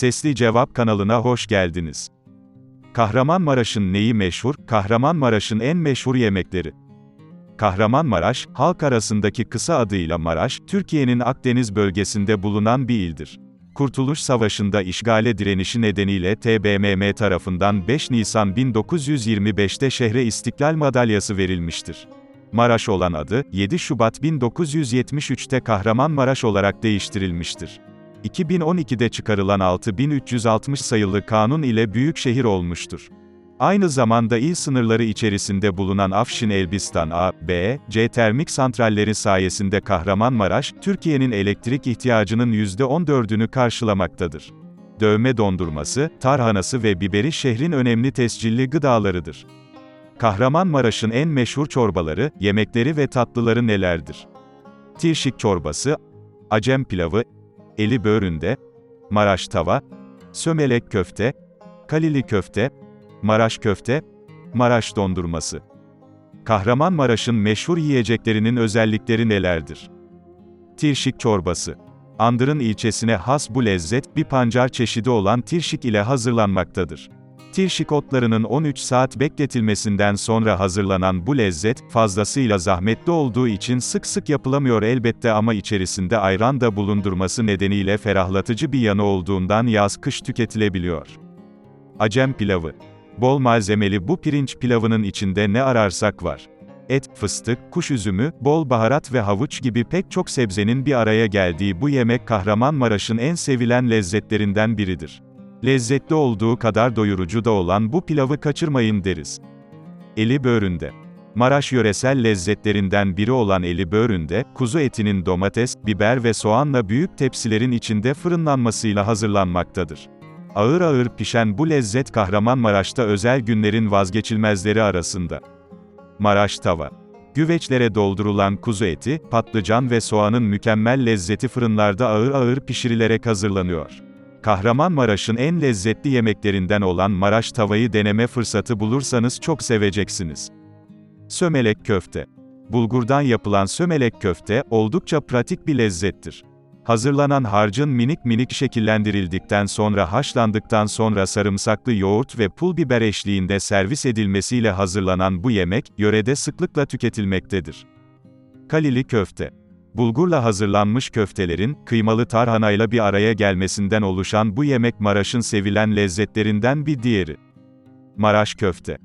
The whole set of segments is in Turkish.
Sesli Cevap kanalına hoş geldiniz. Kahramanmaraş'ın neyi meşhur? Kahramanmaraş'ın en meşhur yemekleri. Kahramanmaraş, halk arasındaki kısa adıyla Maraş, Türkiye'nin Akdeniz bölgesinde bulunan bir ildir. Kurtuluş Savaşı'nda işgale direnişi nedeniyle TBMM tarafından 5 Nisan 1925'te şehre İstiklal Madalyası verilmiştir. Maraş olan adı, 7 Şubat 1973'te Kahramanmaraş olarak değiştirilmiştir. 2012'de çıkarılan 6360 sayılı kanun ile büyük şehir olmuştur. Aynı zamanda il sınırları içerisinde bulunan Afşin Elbistan A, B, C termik santralleri sayesinde Kahramanmaraş, Türkiye'nin elektrik ihtiyacının %14'ünü karşılamaktadır. Dövme dondurması, tarhanası ve biberi şehrin önemli tescilli gıdalarıdır. Kahramanmaraş'ın en meşhur çorbaları, yemekleri ve tatlıları nelerdir? Tirşik çorbası, Acem pilavı, eli böğründe, Maraş tava, sömelek köfte, kalili köfte, Maraş köfte, Maraş dondurması. Kahramanmaraş'ın meşhur yiyeceklerinin özellikleri nelerdir? Tirşik çorbası. Andırın ilçesine has bu lezzet, bir pancar çeşidi olan tirşik ile hazırlanmaktadır. Tirşik otlarının 13 saat bekletilmesinden sonra hazırlanan bu lezzet, fazlasıyla zahmetli olduğu için sık sık yapılamıyor elbette ama içerisinde ayran da bulundurması nedeniyle ferahlatıcı bir yanı olduğundan yaz-kış tüketilebiliyor. Acem pilavı. Bol malzemeli bu pirinç pilavının içinde ne ararsak var. Et, fıstık, kuş üzümü, bol baharat ve havuç gibi pek çok sebzenin bir araya geldiği bu yemek Kahramanmaraş'ın en sevilen lezzetlerinden biridir. Lezzetli olduğu kadar doyurucu da olan bu pilavı kaçırmayın deriz. Eli böğründe. Maraş yöresel lezzetlerinden biri olan eli böğründe, kuzu etinin domates, biber ve soğanla büyük tepsilerin içinde fırınlanmasıyla hazırlanmaktadır. Ağır ağır pişen bu lezzet Kahramanmaraş'ta özel günlerin vazgeçilmezleri arasında. Maraş tava. Güveçlere doldurulan kuzu eti, patlıcan ve soğanın mükemmel lezzeti fırınlarda ağır ağır pişirilerek hazırlanıyor. Kahramanmaraş'ın en lezzetli yemeklerinden olan Maraş tavayı deneme fırsatı bulursanız çok seveceksiniz. Sömelek köfte. Bulgurdan yapılan sömelek köfte, oldukça pratik bir lezzettir. Hazırlanan harcın minik minik şekillendirildikten sonra haşlandıktan sonra sarımsaklı yoğurt ve pul biber eşliğinde servis edilmesiyle hazırlanan bu yemek, yörede sıklıkla tüketilmektedir. Kalili köfte. Bulgurla hazırlanmış köftelerin, kıymalı tarhanayla bir araya gelmesinden oluşan bu yemek Maraş'ın sevilen lezzetlerinden bir diğeri. Maraş köfte.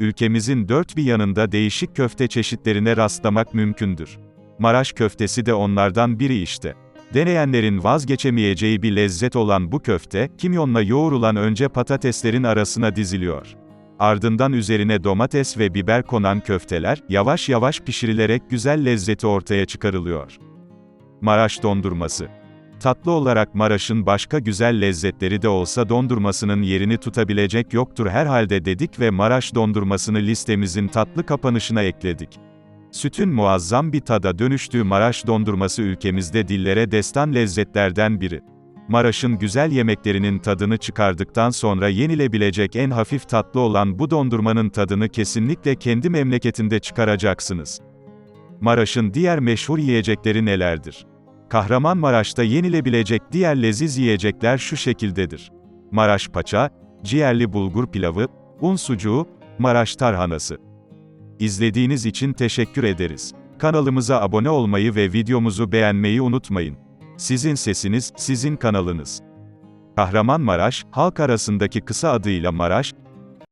Ülkemizin dört bir yanında değişik köfte çeşitlerine rastlamak mümkündür. Maraş köftesi de onlardan biri işte. Deneyenlerin vazgeçemeyeceği bir lezzet olan bu köfte, kimyonla yoğrulan önce patateslerin arasına diziliyor. Ardından üzerine domates ve biber konan köfteler, yavaş yavaş pişirilerek güzel lezzeti ortaya çıkarılıyor. Maraş dondurması. Tatlı olarak Maraş'ın başka güzel lezzetleri de olsa dondurmasının yerini tutabilecek yoktur herhalde dedik ve Maraş dondurmasını listemizin tatlı kapanışına ekledik. Sütün muazzam bir tada dönüştüğü Maraş dondurması ülkemizde dillere destan lezzetlerden biri. Maraş'ın güzel yemeklerinin tadını çıkardıktan sonra yenilebilecek en hafif tatlı olan bu dondurmanın tadını kesinlikle kendi memleketinde çıkaracaksınız. Maraş'ın diğer meşhur yiyecekleri nelerdir? Kahramanmaraş'ta yenilebilecek diğer leziz yiyecekler şu şekildedir. Maraş paça, ciğerli bulgur pilavı, un sucuğu, Maraş tarhanası. İzlediğiniz için teşekkür ederiz. Kanalımıza abone olmayı ve videomuzu beğenmeyi unutmayın. Sizin sesiniz, sizin kanalınız. Kahramanmaraş, halk arasındaki kısa adıyla Maraş,